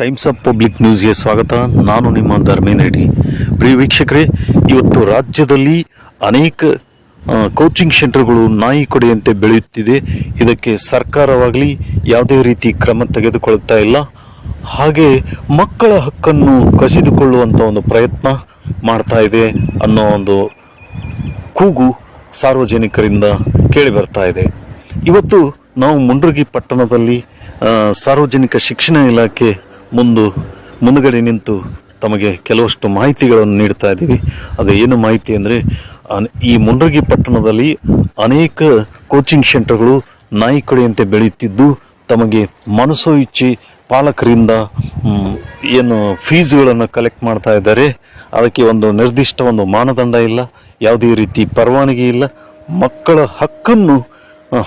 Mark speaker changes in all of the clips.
Speaker 1: Times of public ನ್ಯೂಸ್ಗೆ ಸ್ವಾಗತ. ನಾನು ನಿಮ್ಮ ಧರ್ಮೇಂದ್ರ ರೆಡ್ಡಿ. ಪ್ರಿಯ ವೀಕ್ಷಕರೇ, ಇವತ್ತು ರಾಜ್ಯದಲ್ಲಿ ಅನೇಕ ಕೋಚಿಂಗ್ ಸೆಂಟರ್ಗಳು ನಾಯಿ ಕೊಡೆಯಂತೆ ಬೆಳೆಯುತ್ತಿದೆ. ಇದಕ್ಕೆ ಸರ್ಕಾರವಾಗಲಿ ಯಾವುದೇ ರೀತಿ ಕ್ರಮ ತೆಗೆದುಕೊಳ್ಳುತ್ತಾ ಇಲ್ಲ. ಹಾಗೆ ಮಕ್ಕಳ ಹಕ್ಕನ್ನು ಕಸಿದುಕೊಳ್ಳುವಂಥ ಒಂದು ಪ್ರಯತ್ನ ಮಾಡ್ತಾ ಇದೆ ಅನ್ನೋ ಒಂದು ಕೂಗು ಸಾರ್ವಜನಿಕರಿಂದ ಕೇಳಿ ಬರ್ತಾ ಇದೆ. ಇವತ್ತು ನಾವು ಮುಂಡ್ರಗಿ ಪಟ್ಟಣದಲ್ಲಿ ಸಾರ್ವಜನಿಕ ಶಿಕ್ಷಣ ಇಲಾಖೆ ಮುಂದು ಮುಂದುಗಡೆ ನಿಂತು ತಮಗೆ ಕೆಲವಷ್ಟು ಮಾಹಿತಿಗಳನ್ನು ನೀಡ್ತಾ ಇದ್ದೀವಿ. ಅದು ಏನು ಮಾಹಿತಿ ಅಂದರೆ ಈ ಮುಂಡ್ರಗಿ ಪಟ್ಟಣದಲ್ಲಿ ಅನೇಕ ಕೋಚಿಂಗ್ ಸೆಂಟರ್ಗಳು ನಾಯಿ ಕಡೆಯಂತೆ ಬೆಳೆಯುತ್ತಿದ್ದು, ತಮಗೆ ಮನಸ್ಸು ಇಚ್ಛೆ ಪಾಲಕರಿಂದ ಏನು ಫೀಸ್ಗಳನ್ನು ಕಲೆಕ್ಟ್ ಮಾಡ್ತಾ ಇದ್ದಾರೆ. ಅದಕ್ಕೆ ಒಂದು ನಿರ್ದಿಷ್ಟ ಒಂದು ಮಾನದಂಡ ಇಲ್ಲ, ಯಾವುದೇ ರೀತಿ ಪರವಾನಗಿ ಇಲ್ಲ. ಮಕ್ಕಳ ಹಕ್ಕನ್ನು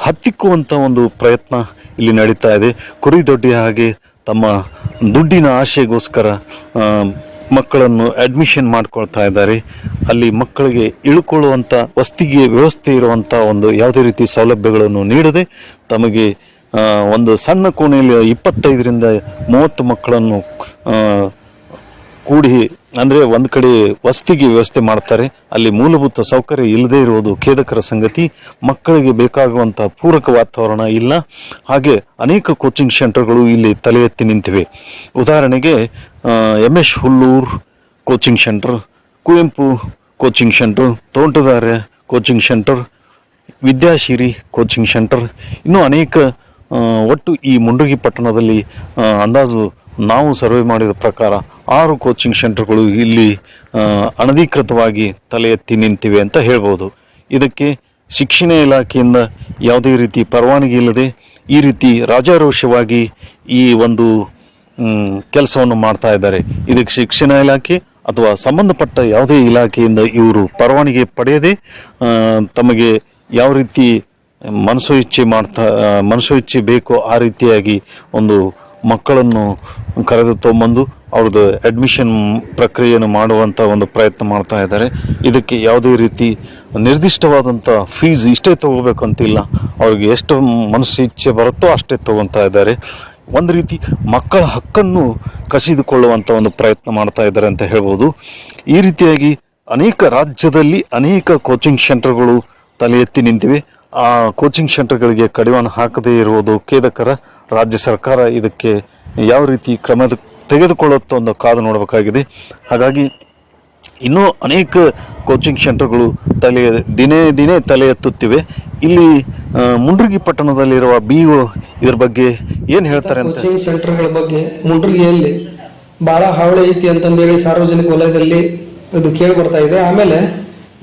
Speaker 1: ಹತ್ತಿಕ್ಕುವಂಥ ಒಂದು ಪ್ರಯತ್ನ ಇಲ್ಲಿ ನಡೀತಾ ಇದೆ. ಕುರಿ ದೊಡ್ಡಿ ಹಾಗೆ ತಮ್ಮ ದುಡ್ಡಿನ ಆಶೆಗೋಸ್ಕರ ಮಕ್ಕಳನ್ನು ಅಡ್ಮಿಷನ್ ಮಾಡ್ಕೊಳ್ತಾ ಇದ್ದಾರೆ. ಅಲ್ಲಿ ಮಕ್ಕಳಿಗೆ ಇಳ್ಕೊಳ್ಳುವಂಥ ವಸ್ತಿಗೆ ವ್ಯವಸ್ಥೆ ಇರುವಂಥ ಒಂದು ಯಾವುದೇ ರೀತಿ ಸೌಲಭ್ಯಗಳನ್ನು ನೀಡದೆ ತಮಗೆ ಒಂದು ಸಣ್ಣ ಕೋಣೆಯಲ್ಲಿ ಇಪ್ಪತ್ತೈದರಿಂದ ಮೂವತ್ತು ಮಕ್ಕಳನ್ನು ಕೂಡಿ ಅಂದರೆ ಒಂದು ಕಡೆ ವಸತಿಗೆ ವ್ಯವಸ್ಥೆ ಮಾಡ್ತಾರೆ. ಅಲ್ಲಿ ಮೂಲಭೂತ ಸೌಕರ್ಯ ಇಲ್ಲದೆ ಇರುವುದು ಖೇದಕರ ಸಂಗತಿ. ಮಕ್ಕಳಿಗೆ ಬೇಕಾಗುವಂಥ ಪೂರಕ ವಾತಾವರಣ ಇಲ್ಲ. ಹಾಗೆ ಅನೇಕ ಕೋಚಿಂಗ್ ಸೆಂಟರ್ಗಳು ಇಲ್ಲಿ ತಲೆ ಎತ್ತಿ ನಿಂತಿವೆ. ಉದಾಹರಣೆಗೆ M S Hullur coaching centre Kuvempu coaching centre Tontadarya coaching centre Vidyashiri coaching centre ಇನ್ನೂ ಅನೇಕ ಒಟ್ಟು ಈ ಮುಂಡುಗಿ ಪಟ್ಟಣದಲ್ಲಿ ಅಂದಾಜು ನಾವು ಸರ್ವೆ ಮಾಡಿದ ಪ್ರಕಾರ ಆರು ಕೋಚಿಂಗ್ ಸೆಂಟರ್ಗಳು ಇಲ್ಲಿ ಅನಧಿಕೃತವಾಗಿ ತಲೆ ಎತ್ತಿ ನಿಂತಿವೆ ಅಂತ ಹೇಳ್ಬೋದು. ಇದಕ್ಕೆ ಶಿಕ್ಷಣ ಇಲಾಖೆಯಿಂದ ಯಾವುದೇ ರೀತಿ ಪರವಾನಗಿ ಇಲ್ಲದೆ ಈ ರೀತಿ ರಾಜಾರೋಷವಾಗಿ ಈ ಒಂದು ಕೆಲಸವನ್ನು ಮಾಡ್ತಾ ಇದ್ದಾರೆ. ಇದಕ್ಕೆ ಶಿಕ್ಷಣ ಇಲಾಖೆ ಅಥವಾ ಸಂಬಂಧಪಟ್ಟ ಯಾವುದೇ ಇಲಾಖೆಯಿಂದ ಇವರು ಪರವಾನಗಿ ಪಡೆಯದೆ ತಮಗೆ ಯಾವ ರೀತಿ ಮನಸ್ಸು ಇಚ್ಛೆ ಮಾಡ್ತಾ ಮನಸ್ಸು ಇಚ್ಛೆ ಬೇಕೋ ಆ ರೀತಿಯಾಗಿ ಒಂದು ಮಕ್ಕಳನ್ನು ಕರೆದು ತೊಗೊಂಬಂದು ಅವ್ರದ್ದು ಅಡ್ಮಿಷನ್ ಪ್ರಕ್ರಿಯೆಯನ್ನು ಮಾಡುವಂಥ ಒಂದು ಪ್ರಯತ್ನ ಮಾಡ್ತಾ ಇದ್ದಾರೆ. ಇದಕ್ಕೆ ಯಾವುದೇ ರೀತಿ ನಿರ್ದಿಷ್ಟವಾದಂಥ ಫೀಸ್ ಇಷ್ಟೇ ತಗೋಬೇಕಂತಿಲ್ಲ ಅವ್ರಿಗೆ ಎಷ್ಟು ಮನಸ್ಸು ಇಚ್ಛೆ ಬರುತ್ತೋ ಅಷ್ಟೇ ತಗೊತಾ ಇದ್ದಾರೆ. ಒಂದು ರೀತಿ ಮಕ್ಕಳ ಹಕ್ಕನ್ನು ಕಸಿದುಕೊಳ್ಳುವಂಥ ಒಂದು ಪ್ರಯತ್ನ ಮಾಡ್ತಾ ಇದ್ದಾರೆ ಅಂತ ಹೇಳ್ಬೋದು. ಈ ರೀತಿಯಾಗಿ ಅನೇಕ ರಾಜ್ಯದಲ್ಲಿ ಅನೇಕ ಕೋಚಿಂಗ್ ಸೆಂಟರ್ಗಳು ತಲೆ ಎತ್ತಿ ನಿಂತಿವೆ. ಆ ಕೋಚಿಂಗ್ ಸೆಂಟರ್ಗಳಿಗೆ ಕಡಿವಾಣ ಹಾಕದೇ ಇರುವುದು ಖೇದಕರ. ರಾಜ್ಯ ಸರ್ಕಾರ ಇದಕ್ಕೆ ಯಾವ ರೀತಿ ಕ್ರಮ ತೆಗೆದುಕೊಳ್ಳುತ್ತೋ ಒಂದು ಕಾದು ನೋಡಬೇಕಾಗಿದೆ. ಹಾಗಾಗಿ ಇನ್ನೂ ಅನೇಕ ಕೋಚಿಂಗ್ ಸೆಂಟರ್ಗಳು ತಲೆ, ದಿನೇ ದಿನೇ ತಲೆ ಎತ್ತುತ್ತಿವೆ. ಇಲ್ಲಿ ಮುಂಡ್ರಗಿ ಪಟ್ಟಣದಲ್ಲಿರುವ ಬಿ ಒ ಇದ್ರ ಬಗ್ಗೆ ಏನು ಹೇಳ್ತಾರೆ ಅಂತ?
Speaker 2: ಕೋಚಿಂಗ್ ಸೆಂಟರ್ಗಳ ಬಗ್ಗೆ ಮುಂಡ್ರಿಗೆಯಲ್ಲಿ ಬಹಳ ಹಾವಳಿ ಐತಿ ಅಂತಂದೇಳಿ ಸಾರ್ವಜನಿಕ ವಲಯದಲ್ಲಿ ಇದು ಕೇಳಿ ಬರ್ತಾ ಇದೆ. ಆಮೇಲೆ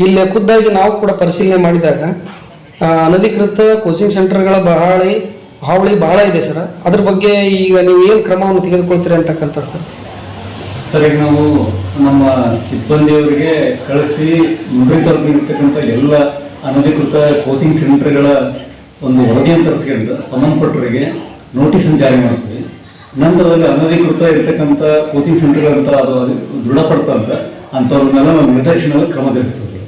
Speaker 2: ಇಲ್ಲಿ ಖುದ್ದಾಗಿ ನಾವು ಕೂಡ ಪರಿಶೀಲನೆ ಮಾಡಿದಾಗ ಅನಧಿಕೃತ ಕೋಚಿಂಗ್ ಸೆಂಟರ್ಗಳ ಬಹಳ ಹಾವಳಿ ಬಹಳ ಇದೆ ಸರ್. ಅದ್ರ ಬಗ್ಗೆ ಈಗ ನೀವು ಏನು ಕ್ರಮವನ್ನು ತೆಗೆದುಕೊಳ್ತೀರಿ ಅಂತಕ್ಕಂಥ ಸರ್?
Speaker 3: ಸರ್, ಈಗ ನಾವು ನಮ್ಮ ಸಿಬ್ಬಂದಿಯವರಿಗೆ ಕಳಿಸಿ ಮುಂಬೈ ತಲುಪಿರ್ತಕ್ಕಂಥ ಎಲ್ಲ ಅನಧಿಕೃತ ಕೋಚಿಂಗ್ ಸೆಂಟರ್ಗಳ ಒಂದು ವರದಿಯನ್ನು ತರಿಸ್ಕೊಂಡು ಸಂಬಂಧಪಟ್ಟರಿಗೆ ನೋಟಿಸ್ ಜಾರಿ ಮಾಡ್ತೀವಿ. ನಂತರದಲ್ಲಿ ಅನಧಿಕೃತ ಇರ್ತಕ್ಕಂಥ ಕೋಚಿಂಗ್ ಸೆಂಟರ್ಗಳಂತ ಅದು ದೃಢಪಡ್ತಂದ್ರೆ ಅಂಥವ್ರನ್ನೆಲ್ಲ ನಾವು ನಿರ್ದೇಶನದಲ್ಲಿ ಕ್ರಮ ಜರುಗಿಸ್ತೀವಿ.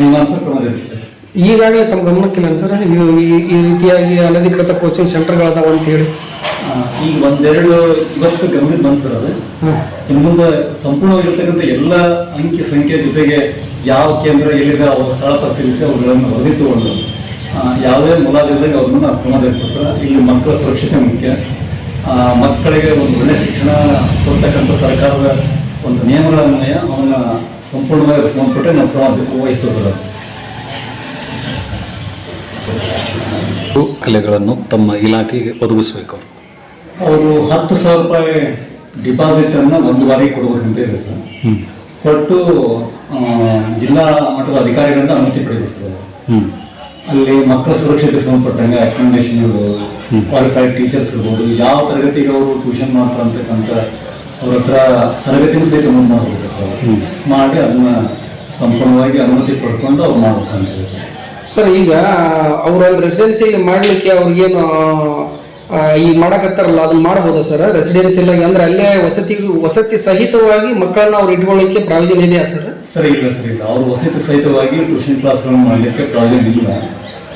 Speaker 3: ನಿಮ್ಮ ಕ್ರಮ ಜರುಗಿಸ್ತೀವಿ
Speaker 2: ಈಗಾಗಲೇ ತಮ್ಮ ಗಮನಕ್ಕಿಲ್ಲ ಸರ್. ಇದು ಈ- ಈ ರೀತಿಯಾಗಿ ಅನಧಿಕೃತ ಕೋಚಿಂಗ್ ಸೆಂಟರ್ಗಳದಾವ ಅಂತ ಹೇಳಿ.
Speaker 3: ಆ, ಈಗ ಒಂದೆರಡು ಇವತ್ತು ಗಮನಕ್ಕೆ ಬಂತು ಸರ್ ಅದು.
Speaker 2: ಹಾಂ.
Speaker 3: ಇನ್ನು ಮುಂದೆ ಸಂಪೂರ್ಣವಾಗಿರ್ತಕ್ಕಂಥ ಎಲ್ಲ ಅಂಕಿ ಸಂಖ್ಯೆ ಜೊತೆಗೆ ಯಾವ ಕೇಂದ್ರ ಎಲ್ಲಿದೆ ಅವರ ಸ್ಥಳ ಪರಿಶೀಲಿಸಿ ಅವುಗಳನ್ನು ವರದಿ ತಗೊಂಡು ಆ, ಯಾವುದೇ ಮುಲಾಜಿಲ್ಲದೆ ಅವ್ರನ್ನ ನಾವು ಕ್ರಮ ಸರ್. ಇಲ್ಲಿ ಮಕ್ಕಳ ಸುರಕ್ಷತೆ ಮುಖ್ಯ. ಆ, ಮಕ್ಕಳಿಗೆ ಒಂದು ಒಳ್ಳೆ ಶಿಕ್ಷಣ ಕೊಡ್ತಕ್ಕಂಥ ಸರ್ಕಾರದ ಒಂದು ನಿಯಮಗಳ ಅನ್ವಯ ಅವನ್ನ ಸಂಪೂರ್ಣವಾಗಿ ಸಂಬಂಧಪಟ್ಟರೆ ನಾವು ಕ್ರಮ ವಹಿಸ್ತೇವೆ ಸರ್ ಅದು.
Speaker 1: ಕಲೆಗಳನ್ನು ತಮ್ಮ ಇಲಾಖೆಗೆ ಒದಗಿಸಬೇಕು.
Speaker 3: ಅವರು ಹತ್ತು ಸಾವಿರ ರೂಪಾಯಿ ಡಿಪಾಸಿಟ್ ಅನ್ನ ಒಂದು ಬಾರಿ ಕೊಡಬೇಕಂತ ಇದೆ ಸರ್. ಕೊಟ್ಟು ಜಿಲ್ಲಾ ಮಟ್ಟದ ಅಧಿಕಾರಿಗಳಿಂದ ಅನುಮತಿ ಪಡೆಯಬೇಕು ಸರ್. ಅಲ್ಲಿ ಮಕ್ಕಳ ಸುರಕ್ಷತೆ ಸಂಬಂಧಪಟ್ಟಂಗೆ ಅಕಾಮಿಡೇಷನ್ ಇರ್ಬೋದು ಕ್ವಾಲಿಫೈಡ್ ಟೀಚರ್ಸ್ ಇರ್ಬೋದು ಯಾವ ತರಗತಿಗೆ ಅವರು ಟ್ಯೂಷನ್ ಮಾಡ್ತಾರೆ ಅಂತಕ್ಕಂಥ ಅವ್ರ ಹತ್ರ ತರಗತಿನ ಸಹಿತ ಮುಂದೆ ಮಾಡಬೇಕು ಸರ್. ಅವರು. ಮಾಡಿ ಅದನ್ನ ಸಂಪೂರ್ಣವಾಗಿ ಅನುಮತಿ ಪಡ್ಕೊಂಡು ಅವ್ರು ಮಾಡ್ಬೇಕಂತ ಇದೆ ಸರ್.
Speaker 2: ಸರ್ ಈಗ, ಅವ್ರ ರೆಸಿಡೆನ್ಸಿ ಮಾಡಲಿಕ್ಕೆ ಅವ್ರಿಗೇನು ಈ ಮಾಡಕತ್ತಾರಲ್ಲ ಅದನ್ನ ಮಾಡ್ಬೋದಾ ಸರ್ ರೆಸಿಡೆನ್ಸಿಯಲ್ ಅಂದ್ರೆ ಅಲ್ಲೇ ವಸತಿ ವಸತಿ ಸಹಿತವಾಗಿ ಮಕ್ಕಳನ್ನ ಅವ್ರು ಇಟ್ಕೊಳ್ಳಿಕ್ಕೆ ಪ್ರಾವಿಷನ್ ಇದೆಯಾ ಸರ್
Speaker 3: ಸರಿ ಇಲ್ಲ ಸರ್ ಇಲ್ಲ. ಅವ್ರು ವಸತಿ ಸಹಿತವಾಗಿ ಟ್ಯೂಷನ್ ಕ್ಲಾಸ್ಗಳನ್ನು ಮಾಡಲಿಕ್ಕೆ ಪ್ರಾವಿಷನ್ ಇಲ್ಲ.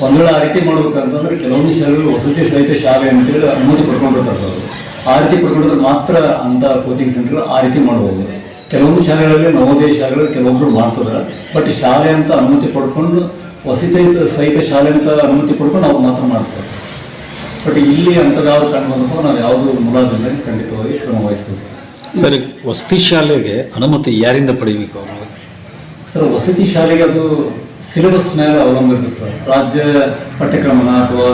Speaker 3: ಒಂದ್ ವೇಳೆ ಆ ರೀತಿ ಮಾಡ್ಬೇಕಂತಂದ್ರೆ ಕೆಲವೊಂದು ಶಾಲೆಗಳು ವಸತಿ ಸಹಿತ ಶಾಲೆ ಅಂತೇಳಿ ಅನುಮತಿ ಪಡ್ಕೊಂಡಿರ್ತಾರೆ ಅವರು ಆ ರೀತಿ ಪಡ್ಕೊಂಡ್ರೆ ಮಾತ್ರ ಅಂತ ಕೋಚಿಂಗ್ ಸೆಂಟರ್ ಆ ರೀತಿ ಮಾಡ್ಬೋದು. ಕೆಲವೊಂದು ಶಾಲೆಗಳಲ್ಲಿ ನವೋದಯ ಶಾಲೆಗಳು ಕೆಲವೊಬ್ರು ಮಾಡ್ತಾರೆ. ಬಟ್ ಶಾಲೆ ಅಂತ ಅನುಮತಿ ಪಡ್ಕೊಂಡು ವಸತಿ ಸಹಿತ ಶಾಲೆ ಅಂತ ಅನುಮತಿ ಕೊಡ್ಕೊಂಡು ನಾವು ಮಾತ್ರ ಮಾಡ್ತಾರೆ ಬಟ್ ಇಲ್ಲಿ ಅಂಥದ್ದಾದ್ರು ಕಂಡು ನಾವು ಯಾವುದು ಮುಲಾಜಿಲ್ಲ ಖಂಡಿತವಾಗಿ ಕ್ರಮ ವಹಿಸ್ತೇವೆ ಸರ್
Speaker 1: ವಸತಿ ಶಾಲೆಗೆ ಅನುಮತಿ ಯಾರಿಂದ ಪಡಿಬೇಕು ಅವರು
Speaker 3: ಸರ್ ವಸತಿ ಶಾಲೆಗೆ ಅದು ಸಿಲೆಬಸ್ ಮೇಲೆ ಅವಲಂಬಿತ ಸರ್ ರಾಜ್ಯ ಪಠ್ಯಕ್ರಮನ ಅಥವಾ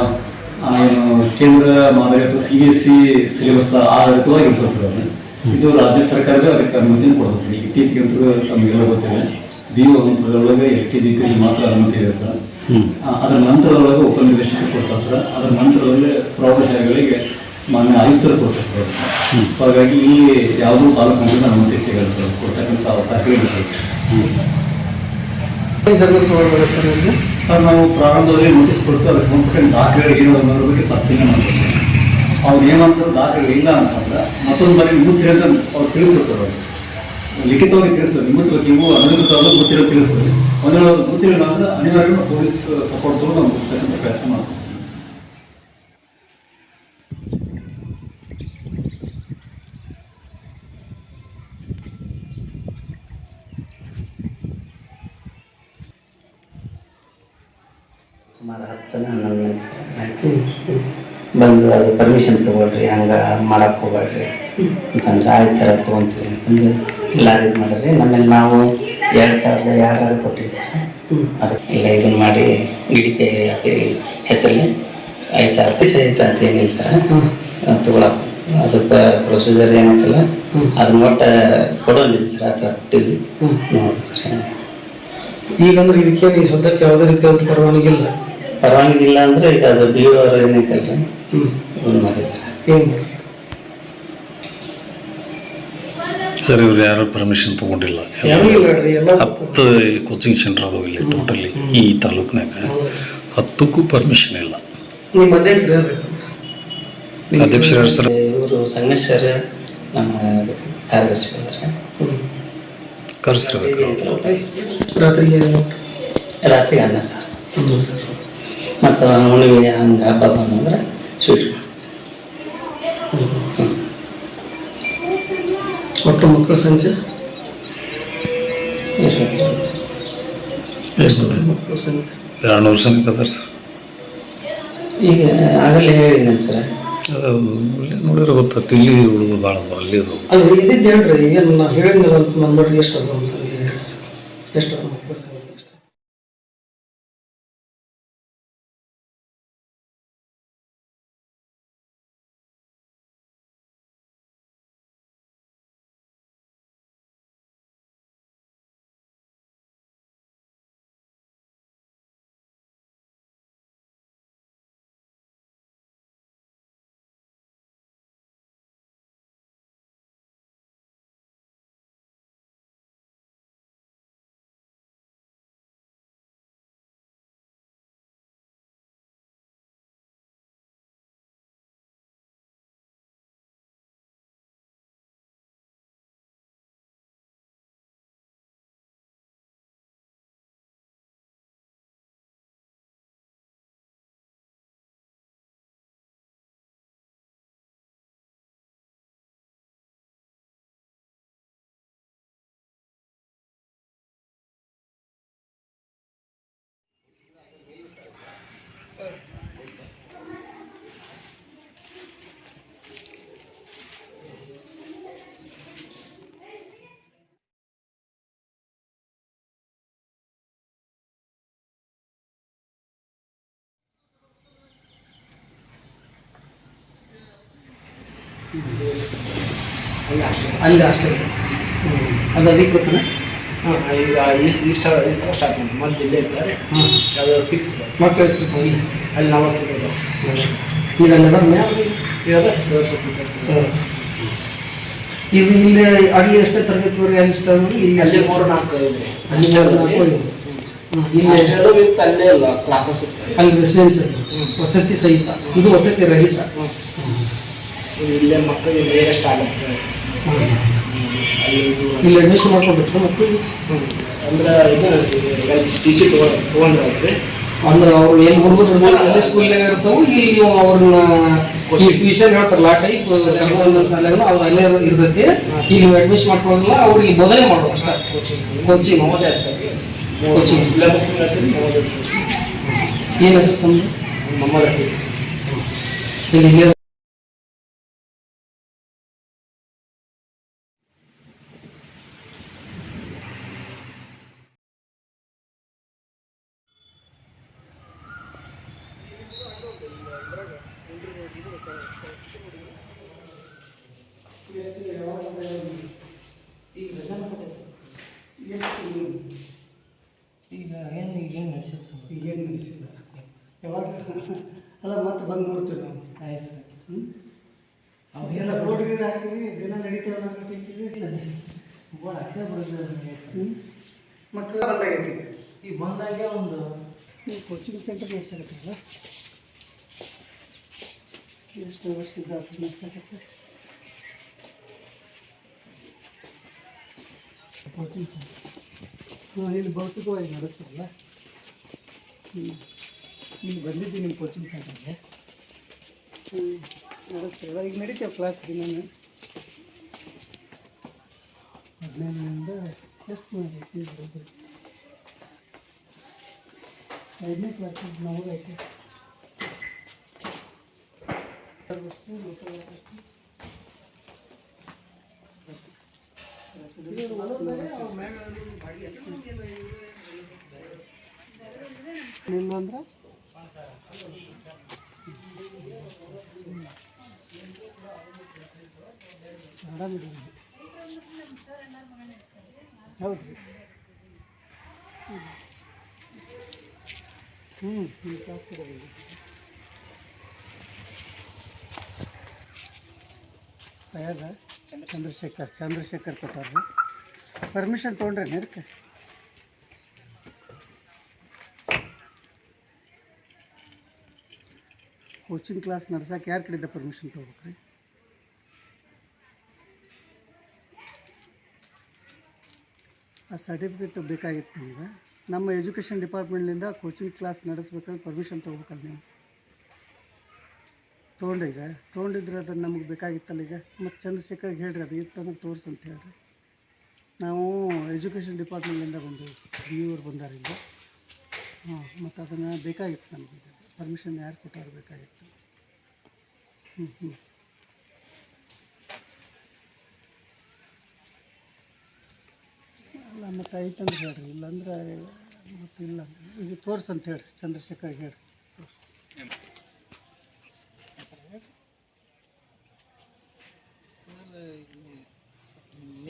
Speaker 3: ಏನು ಕೇಂದ್ರ ಮಾದರಿ ಅಥವಾ C B S C syllabus ಆಡಳಿತವಾಗಿರ್ತದೆ sir ಅದು. ಇದು ರಾಜ್ಯ ಸರ್ಕಾರವೇ ಅದಕ್ಕೆ ಅನುಮತಿ ಕೊಡ್ತದೆ ಸರ್. ಇತ್ತೀಚೆಗಂತೂ ನಮಗೆಲ್ಲ ಗೊತ್ತಿದೆ. B ಹಂತದೊಳಗೆ L K G K G ಮಾತ್ರ ಅನುಮತಿ ಇದೆ ಸರ್. ಅದರ ನಂತರದೊಳಗೆ ಉಪನಿವೇಶಕ್ಕೆ ಕೊಡ್ತಾರೆ ಸರ್. ಅದರ ನಂತರದಲ್ಲಿ ಪ್ರೌಢಶಾಲೆಗಳಿಗೆ ಮಾನ್ಯ ಆಯುಕ್ತರು ಕೊಡ್ತಾರೆ ಸರ್. ಸೊ ಹಾಗಾಗಿ ಇಲ್ಲಿ ಯಾವುದೂ ತಾಲೂಕು ಮಟ್ಟದ ಅನುಮತಿ ಸಿಗಲ್ಲ ಸರ್. ಕೊಡ್ತಕ್ಕಂಥ ಅವಕಾಶ ಹೇಳಿ ಸರ್.
Speaker 2: ಸರ್
Speaker 3: ಸರ್ ನಾವು ಪ್ರಾರಂಭದಲ್ಲಿ ನೋಟಿಸ್ ಕೊಟ್ಟು ಅದಕ್ಕೆ ಸಂಬಂಧಪಟ್ಟ ದಾಖಲೆ ಏನೋ ಅನ್ನೋದ್ರ ಬಗ್ಗೆ ಪರಿಶೀಲನೆ ಮಾಡ್ತೀವಿ ಅವ್ರು ಏನು ಅನ್ಸೋದು ದಾಖಲೆ ಇಲ್ಲ ಅಂತಂದ್ರೆ ಮತ್ತೊಂದು ಬಾರಿ ಮುಚ್ಚಿ ಅಂತ ಅವ್ರು ತಿಳಿಸ್ತಾರೆ ಸರ್ ಅವ್ರು. ಲಿಖಿತವಾಗಿ ತಿಳಿಸ್ತಾರೆ ನಿಮ್ಮ ಇವು ಅನಧಿಕೃತವಾದ ಮುಚ್ಚಿರೋ ತಿಳಿಸ್ತಾರೆ ಒಂದು ಮುಚ್ಚಿರಲ್ಲ ಅಂದ್ರೆ ಅನಿವಾರ್ಯ ಪೊಲೀಸ್ ಸಪೋರ್ಟ್ ತಗೊಂಡು ನಾವು ಮುಚ್ತಕ್ಕಂಥ ಪ್ರಯತ್ನ ಮಾಡ್ತೀವಿ
Speaker 4: ಬಂದು ಅದು ಪರ್ಮಿಷನ್ ತೊಗೊಳ್ರಿ, ಹಂಗ ಮಾಡಕ್ಕೆ ಹೋಗ್ಬೇಡ್ರಿ. ಅಂತಂದ್ರೆ ಆಯ್ತು ಸರ್ ಅದು ತೊಗೊಂತೀವಿ ಅಂತಂದು ಎಲ್ಲರೂ ಇದು ಮಾಡಿದ್ರಿ ನಮ್ಮಲ್ಲಿ ನಾವು ಎರಡು ಸಾವಿರದ ಯಾರು ಕೊಟ್ಟಿವಿ ಸರ್. ಅದಕ್ಕೆ ಎಲ್ಲ ಇದನ್ನ ಮಾಡಿ ಗಿಡಿಕೆ ಹೆಸರಲ್ಲಿ ಐದು ಸಾವಿರ ರೂಪಾಯಿ ಸಹಿತ ಅಂತ ಏನಿಲ್ಲ ಸರ್. ತಗೊಳಕ್ ಅದಕ್ಕೆ ಪ್ರೊಸೀಜರ್ ಏನಂತಲ್ಲ ಅದನ್ನ ಒಟ್ಟು ಕೊಡೋಲ್ಲ ಸರ್ ಆ ಥರ ಕೊಟ್ಟಿದ್ವಿ. ನೋಡಿ ಸರ್
Speaker 2: ಈಗಂದ್ರೆ ಇದಕ್ಕೆ ಈ ಸದ್ಯಕ್ಕೆ ಯಾವುದೇ ರೀತಿ ಪರವಾನಗಿ ಇಲ್ಲ
Speaker 4: ಪರವಾನಗಿ ಇಲ್ಲ ಅಂದ್ರೆ ಈಗ ಅದು ಬಿ ಅವರು ಏನೈತಲ್ರಿ?
Speaker 2: ಹ್ಞೂ
Speaker 4: ಅದನ್ನ ಮಾಡಿದ್ರೆ
Speaker 2: ಏನು
Speaker 1: ಸರ್ ಇವ್ರು ಯಾರು ಪರ್ಮಿಷನ್ ತಗೊಂಡಿಲ್ಲ. ಹತ್ತು ಕೋಚಿಂಗ್ ಸೆಂಟರ್ ಅದಾವ ಇಲ್ಲಿ ಟೋಟಲಿ ಈ ತಾಲೂಕಿನಾಗ ಹತ್ತಕ್ಕೂ ಪರ್ಮಿಷನ್ ಇಲ್ಲ.
Speaker 2: ನಿಮ್ಮ ಅಧ್ಯಕ್ಷರು
Speaker 1: ಯಾರು? ಸರ್?
Speaker 4: ಇವರು ಸಂಗೇಶ್ವರ ನಮ್ಮ ಕಾರ್ಯದರ್ಶಿ
Speaker 1: ಕರೆಸಿರ್ಬೇಕು
Speaker 2: ರಾತ್ರಿಗೆ
Speaker 4: ರಾತ್ರಿ ಅನ್ನ ಸರ್. ಮತ್ತು ಹುಣ್ಣಿಮೆ ಹಂಗೆ ಹಬ್ಬ ಬಂದಂದ್ರೆ ಸ್ವೀಟ್
Speaker 2: ಒಟ್ಟು ಮಕ್ಕಳ ಸಂಖ್ಯೆ?
Speaker 1: ಎಷ್ಟು
Speaker 2: ಮಕ್ಕಳ ಸಂಖ್ಯೆ?
Speaker 1: ಎರಡು ನೂರು ಸಂಖ್ಯೆ ಅದಾರ ಸರ್.
Speaker 4: ಈಗ ಆಗಲೇ ಹೇಳಿದ್ದೀನಿ ಸರ್.
Speaker 1: ಅದು ಇಲ್ಲಿ ನೋಡಿದ್ರೆ ಗೊತ್ತಾಗ್ತದೆ ಇಲ್ಲಿ ಹುಡುಗರು ಭಾಳ ಅಲ್ಲಿ ಅದು
Speaker 2: ಅಲ್ಲ ಇದ್ದಿದ್ದು ಹೇಳ್ರಿ ಏನು ನಾ ಹೇಳಿದ್ನಲ್ಲ ಅಂತ ನನ್ನ ಎಷ್ಟು ಅದ ಅಂತ ಹೇಳಿ ಎಷ್ಟು ಅದ ಮಕ್ಕಳ ಅಲ್ಲಿ ಅಷ್ಟೇ. ಅದು ಅಧಿಕೃತನೇ
Speaker 5: ಹಾಂ ಈಗ ಈ ಈ ಸ್ಟಾರ್ ಈ ಸಲ ಸ್ಟಾರ್ಟ್ ಮಾಡಿ ಮತ್ತೆ ಇಲ್ಲೇ ಇರ್ತಾರೆ.
Speaker 2: ಹಾಂ
Speaker 5: ಅದು ಫಿಕ್ಸ್
Speaker 2: ಮಕ್ಕಳು ಇರ್ತಿರ್ತಾವೆ
Speaker 5: ಅಲ್ಲಿ ನಾವು
Speaker 2: ಈಗ ಮ್ಯಾಲ
Speaker 5: ಸರ್
Speaker 2: ಇದು ಇಲ್ಲಿ ಅಲ್ಲಿ ಎಷ್ಟೇ ತರಗತಿವರೆಗೆ ಅಲ್ಲಿ ಇಷ್ಟ ಅಂದ್ರೆ ಇಲ್ಲಿ
Speaker 5: ಅಲ್ಲಿ ಮೂರು ನಾಲ್ಕು ಇದೆ.
Speaker 2: ಅಲ್ಲಿ ಮೂರು ನಾಲ್ಕು ಇದೆ. ಇಲ್ಲಿ
Speaker 5: ಅಲ್ಲೇ ಅಲ್ಲ ಕ್ಲಾಸಸ್
Speaker 2: ಅಲ್ಲಿ ರೆಸಿಡೆನ್ಸ್ ವಸತಿ ಸಹಿತ. ಇದು ವಸತಿ ರಹಿತ.
Speaker 5: ಇಲ್ಲೇ ಮಕ್ಕಳಿಗೆ ಬೇರೆ ಆಗುತ್ತೆ ಅಲ್ಲಿ
Speaker 2: ಇಲ್ಲಿ ಅಡ್ಮಿಷನ್ ಮಾಡ್ಕೊಬೇಕು ಮಕ್ಕಳಿಗೆ.
Speaker 5: ಅಂದ್ರೆ ಇದು ಟಿ ಸಿ ತೊಗೊಂಡು ತೊಗೊಂಡ್ರೆ
Speaker 2: ಅಂದ್ರೆ ಅವ್ರು ಏನು ಹುಡುಗರು ಸ್ಕೂಲ್ ಎಲ್ಲಿ ಸ್ಕೂಲ್ನಾಗ ಇರ್ತಾವೆ ಇಲ್ಲಿ ಅವ್ರನ್ನ ಈ ಟ್ಯೂಷನ್ ಲಾಟ್ ಆ ಟೈಪ್ ಒಂದೊಂದು ಸಾಲಾಗ ಅವ್ರು ಅಲ್ಲೇ ಇರ್ತೈತಿ ಈಗ ನೀವು ಅಡ್ಮಿಷನ್ ಮಾಡ್ಕೊಳ್ಳೋದಿಲ್ಲ ಅವ್ರಿಗೆ ಬದಲೇ ಮಾಡುವ ಅಷ್ಟೇ. ಕೋಚಿಂಗ್
Speaker 5: ಆಗ್ತದೆ
Speaker 2: ಕೋಚಿಂಗ್
Speaker 5: ಸಿಲೆಬಸ್.
Speaker 2: ಏನು ಹೆಸರು ತಮ್ಮದು
Speaker 5: ಮೊಹಮ್ಮದ್.
Speaker 2: ಇಲ್ಲಿ ಇಲ್ಲೇ ಈಗ ಏನು ಈಗೇನು ಈಗ
Speaker 6: ಈಗೇನು ನಡೆಸಿಲ್ಲ. ಯಾವಾಗ? ಅಲ್ಲ ಮತ್ತೆ ಬಂದು ನೋಡ್ತೀವಿ ನಾವು.
Speaker 2: ಆಯ್ತು.
Speaker 6: ಹ್ಞೂ
Speaker 2: ಅವೆಲ್ಲ
Speaker 6: ರೋಡ್ ಗೀಡ್ ಹಾಕಿವಿ ದಿನ ನಡೀತೇವೆ ಅನ್ನೋದಕ್ಕೆ
Speaker 2: ಭಾಳ ಅಕ್ಷರ ಬರ್ತದೆ
Speaker 6: ಹ್ಞೂ ಮಕ್ಕಳು ಬಂದಾಗೈತಿ.
Speaker 2: ಈಗ ಬಂದಾಗೆ ಒಂದು
Speaker 6: ಕೋಚಿಂಗ್ ಸೆಂಟರ್ ನಡೆಸಕತ್ತಲ್ಲ ಎಷ್ಟು ಸೆಂಟರ್ ಹಾಂ ಇಲ್ಲಿ ಭೌತಿಕವಾಗಿ ನಡೆಸ್ತಾರಲ್ಲ ಹ್ಞೂ ಇಲ್ಲಿ ಬಂದಿದ್ದೀನಿ ನಿಮ್ಮ ಕೋಚಿಂಗ್ ಸೆಂಟರ್ಗೆ ಹ್ಞೂ ನಡೆಸ್ತಾರಲ್ಲ ಈಗ ನಡೀತೇವೆ ಕ್ಲಾಸ್ ದಿನ ಹದಿನೈದರಿಂದ ಎಷ್ಟು ಮಾಡಬೇಕು ಐದನೇ ಕ್ಲಾಸ್ ನಾವು ಐತೆ ಆರಾಮಿದ್ದೀನಿ ಹೌದು ರೀ ಹ್ಞೂ ನಿಮ್ಮ ಕ್ಲಾಸ್ ಕಡೆ ಬಂದಿದ್ದೆ ಫಯಾಜ ಚಂದ್ರಶೇಖರ್ ಚಂದ್ರಶೇಖರ್ ಕೊಟ್ಟಾರ್ರಿ ಪರ್ಮಿಷನ್ ತೊಗೊಂಡ್ರೆ ಅದಕ್ಕೆ ಕೋಚಿಂಗ್ ಕ್ಲಾಸ್ ನಡ್ಸಕ್ಕೆ ಯಾರ ಕಡೆಯಿಂದ ಪರ್ಮಿಷನ್ ತೊಗೋಬೇಕ್ರಿ? ಆ ಸರ್ಟಿಫಿಕೇಟ್ ಬೇಕಾಗಿತ್ತು ನಮ್ಗೆ. ನಮ್ಮ ಎಜುಕೇಷನ್ ಡಿಪಾರ್ಟ್ಮೆಂಟ್ಲಿಂದ ಕೋಚಿಂಗ್ ಕ್ಲಾಸ್ ನಡೆಸ್ಬೇಕಂದ್ರೆ ಪರ್ಮಿಷನ್ ತೊಗೋಬೇಕಲ್ಲ ನೀವು. ತೊಗೊಂಡೀಗ ತೊಗೊಂಡಿದ್ರೆ ಅದನ್ನು ನಮಗೆ ಬೇಕಾಗಿತ್ತಲ್ಲ ಈಗ. ಮತ್ತು ಚಂದ್ರಶೇಖರ್ ಹೇಳ್ರಿ, ಅದು ಇತ್ತಂದ್ರೆ ತೋರ್ಸು ಅಂತ ಹೇಳ್ರಿ. ನಾವು ಎಜುಕೇಷನ್ ಡಿಪಾರ್ಟ್ಮೆಂಟಿಂದ ಬಂದೀವಿ ಬಿ ಅವ್ರು ಬಂದಾರಿಂದ ಹಾಂ, ಮತ್ತು ಅದನ್ನು ಬೇಕಾಗಿತ್ತು ನಮಗೆ ಪರ್ಮಿಷನ್ ಯಾರು ಕೊಟ್ಟಾರು ಬೇಕಾಗಿತ್ತು. ಹ್ಞೂ ಹ್ಞೂ ಅಲ್ಲ, ಮತ್ತು ಐತಂದ್ರೆ ಹೇಳ್ರಿ. ಇಲ್ಲಾಂದ್ರೆ ಮತ್ತು ಇಲ್ಲ. ಈಗ ತೋರ್ಸು ಅಂತ ಹೇಳ್ರಿ ಚಂದ್ರಶೇಖರ್ ಹೇಳ್ರಿ.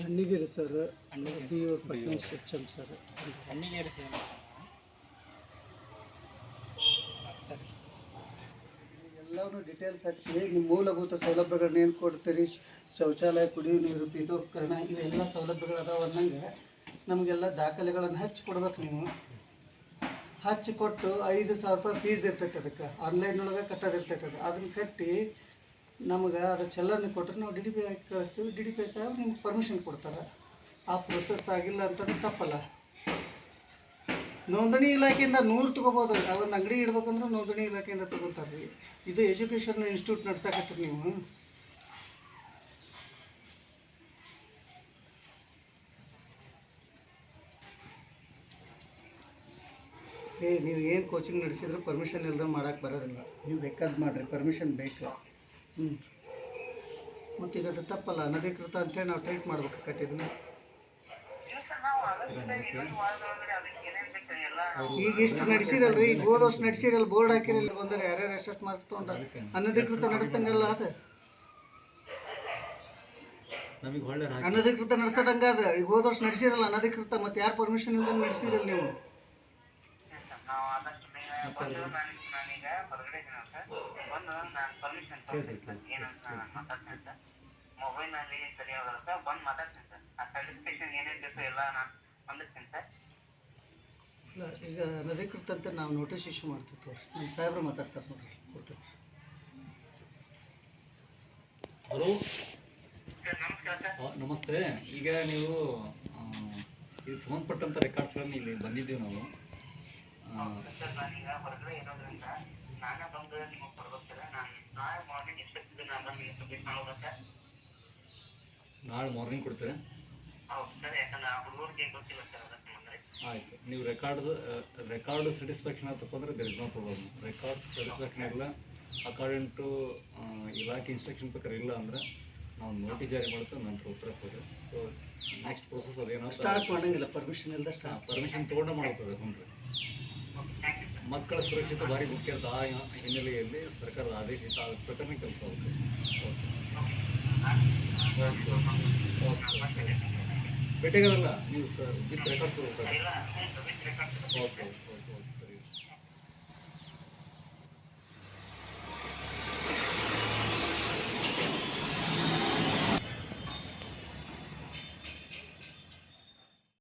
Speaker 6: Annigiri sir D O Patnesh H M sir. ಎಲ್ಲವನ್ನೂ ಡೀಟೇಲ್ಸ್ ಹಚ್ಚಿ ನಿಮ್ಮ ಮೂಲಭೂತ ಸೌಲಭ್ಯಗಳನ್ನ ಏನು ಕೊಡ್ತೀರಿ? ಶೌಚಾಲಯ ಕುಡಿಯುವ ನೀರು ಪೀಠೋಪಕರಣ ಇವೆಲ್ಲ ಸೌಲಭ್ಯಗಳು ಅದಾವ ಅನ್ನಂಗೆ ನಮಗೆಲ್ಲ ದಾಖಲೆಗಳನ್ನು ಹಚ್ಚಿ ಕೊಡ್ಬೇಕು ನೀವು. ಹಚ್ಚಿ ಕೊಟ್ಟು ಐದು ಸಾವಿರ ರೂಪಾಯಿ ಫೀಸ್ ಇರ್ತೈತೆ ಅದಕ್ಕೆ. ಆನ್ಲೈನ್ ಒಳಗೆ ಕಟ್ಟೋದಿರ್ತೈತೆ ಅದು. ಅದನ್ನು ಕಟ್ಟಿ ನಮಗೆ ಅದು ಚಲನೆ ಕೊಟ್ಟರೆ ನಾವು ಡಿ ಡಿ ಪಿ ಆಗಿ ಕಳಿಸ್ತೀವಿ. ಡಿ ಡಿ ಪಿ ಸಾಹೇಬ್ ನಿಮ್ಗೆ ಪರ್ಮಿಷನ್ ಕೊಡ್ತಾರೆ. ಆ ಪ್ರೊಸೆಸ್ ಆಗಿಲ್ಲ ಅಂತಂದ್ರೆ ತಪ್ಪಲ್ಲ. ನೋಂದಣಿ ಇಲಾಖೆಯಿಂದ ನೂರು ತೊಗೋಬೋದು. ಒಂದು ಅಂಗಡಿ ಇಡ್ಬೇಕಂದ್ರೆ ನೋಂದಣಿ ಇಲಾಖೆಯಿಂದ ತೊಗೊತಾರೆ. ರೀ ಇದು ಎಜುಕೇಷನ್ ಇನ್ಸ್ಟಿಟ್ಯೂಟ್ ನಡ್ಸಕತ್ತೀರಿ ನೀವು. ಏ, ನೀವು ಏನು ಕೋಚಿಂಗ್ ನಡೆಸಿದ್ರು ಪರ್ಮಿಷನ್ ಇಲ್ಲದೆ ಮಾಡೋಕ್ಕೆ ಬರೋದಿಲ್ಲ. ನೀವು ಬೇಕಾದ್ ಮಾಡಿರಿ. ಪರ್ಮಿಷನ್ ಬೇಕು. ಹ್ಞೂ ಮತ್ತೀಗ ಈಗ ಅದು ತಪ್ಪಲ್ಲ ಅನಧಿಕೃತ ಅಂತೇಳಿ ನಾವು ಟ್ರೀಟ್ ಮಾಡ್ಬೇಕಾಗತ್ತೆ ಇದನ್ನ. ಈಗ ಇಷ್ಟು ನಡೆಸಿರಲ್ರಿ ಈಗ ಹೋದ ವರ್ಷ ನಡೆಸಿರಲ್ಲ ಬೋರ್ಡ್ ಹಾಕಿರಲ್ಲ ಬಂದರೆ ಯಾರ್ಯಾರು ಎಷ್ಟೆಷ್ಟು ಮಾರ್ಕ್ಸ್ ತೊಗೊಂಡ್ರೆ? ಅನಧಿಕೃತ ನಡೆಸ್ದಂಗಲ್ಲ ಅದು. ಅನಧಿಕೃತ ನಡೆಸೋದಂಗ ಅದು. ಈಗ ಹೋದ ವರ್ಷ ನಡೆಸಿರಲ್ಲ ಅನಧಿಕೃತ ಮತ್ತೆ ಯಾರು ಪರ್ಮಿಷನ್ ಇಲ್ದ ನಡೆಸಿರಲ್ಲ ನೀವು?
Speaker 7: ಬಂದು ನಾನು ನಾನೀಗ ಹೊರಗಡೆ ಇದ್ದೀನಿ ಸರ್ ಬಂದು ನಾನು ಪರ್ಮಿಷನ್ ತೊಗೊಳ್ತೀನಿ ಏನಂತ ನಾನು ಮಾತಾಡ್ತೀನಿ ಸರ್ ಮೊಬೈಲ್ನಲ್ಲಿ ಸರಿ ಆಗಲ್ಲ ಸರ್ ಬಂದು ಮಾತಾಡ್ತೀನಿ ಸರ್ ಆ ಸರ್ಟಿಫಿಕೇಶನ್ ಏನೇನು ಬೇಕು ಎಲ್ಲ ನಾನು ಹೊಂದಿಸ್ತೀನಿ ಸರ್
Speaker 6: ಇಲ್ಲ ಈಗ ಅನಧಿಕೃತ ಅಂತ ನಾವು ನೋಟಿಸ್ ಇಶ್ಯೂ ಮಾಡ್ತೀವಿ ನಮ್ಮ ಸಾಹೇಬ್ರು ಮಾತಾಡ್ತಾರೆ ನೋಡ್ರಿ ಕೊಡ್ತೀವಿ
Speaker 3: ಹಲೋ
Speaker 7: ಸರ್ ನಮಸ್ಕಾರ ಸರ್.
Speaker 3: ನಮಸ್ತೆ. ಈಗ ನೀವು ಇದು ಸಂಬಂಧಪಟ್ಟಂಥ ರೆಕಾರ್ಡ್ಸ್ಗಳನ್ನು ಇಲ್ಲಿ ಬಂದಿದ್ದೀವಿ ನಾವು.
Speaker 7: ನಾಳೆ ಮಾರ್ನಿಂಗ್
Speaker 3: ಕೊಡ್ತೀರಾ? ಆಯಿತು. ನೀವು ರೆಕಾರ್ಡ್ ರೆಕಾರ್ಡ್ ಸ್ಯಾಟಿಸ್ಫ್ಯಾಕ್ಷನ್ ಆಯ್ತಪ್ಪ ಅಂದ್ರೆ there is no problem record satisfaction ಇಲ್ಲ. ಅಕಾರ್ಡಿಂಗ್ ಟು ಇಲಾಖೆ ಇನ್ಸ್ಟ್ರಕ್ಷನ್ ಪ್ರಕಾರ ಇಲ್ಲ ಅಂದ್ರೆ ನಾವು ನೋಟಿಸ್ ಜಾರಿ ಮಾಡ್ತೇವೆ ನಂತರ ಉತ್ತರ ಕೊಡ್ರಿ ಸೊ ನೆಕ್ಸ್ಟ್ ಪ್ರೊಸೆಸ್ ಅದೇನೋ
Speaker 6: ಸ್ಟಾರ್ಟ್ ಮಾಡಂಗಿಲ್ಲ. ಪರ್ಮಿಷನ್ ಇಲ್ಲದ ಸ್ಟಾರ್ಟ್
Speaker 3: ಪರ್ಮಿಷನ್ ತೊಗೊಂಡು ಮಾಡ್ತದೆ ಹ್ಞೂ ರೀ ಮಕ್ಕಳ ಸುರಕ್ಷತೆ ಭಾರಿ ಮುಖ್ಯ ಅಂತ ಆ ಹಿನ್ನೆಲೆಯಲ್ಲಿ ಸರ್ಕಾರದ ಆದೇಶ ಇತ್ತು ಅದ್ರ ಪ್ರಕಾರ ಕೆಲಸ ಆಗುತ್ತೆ ಓಕೆ. ಭೇಟಿಗಳಲ್ಲ ನೀವು sir with records okay okay okay.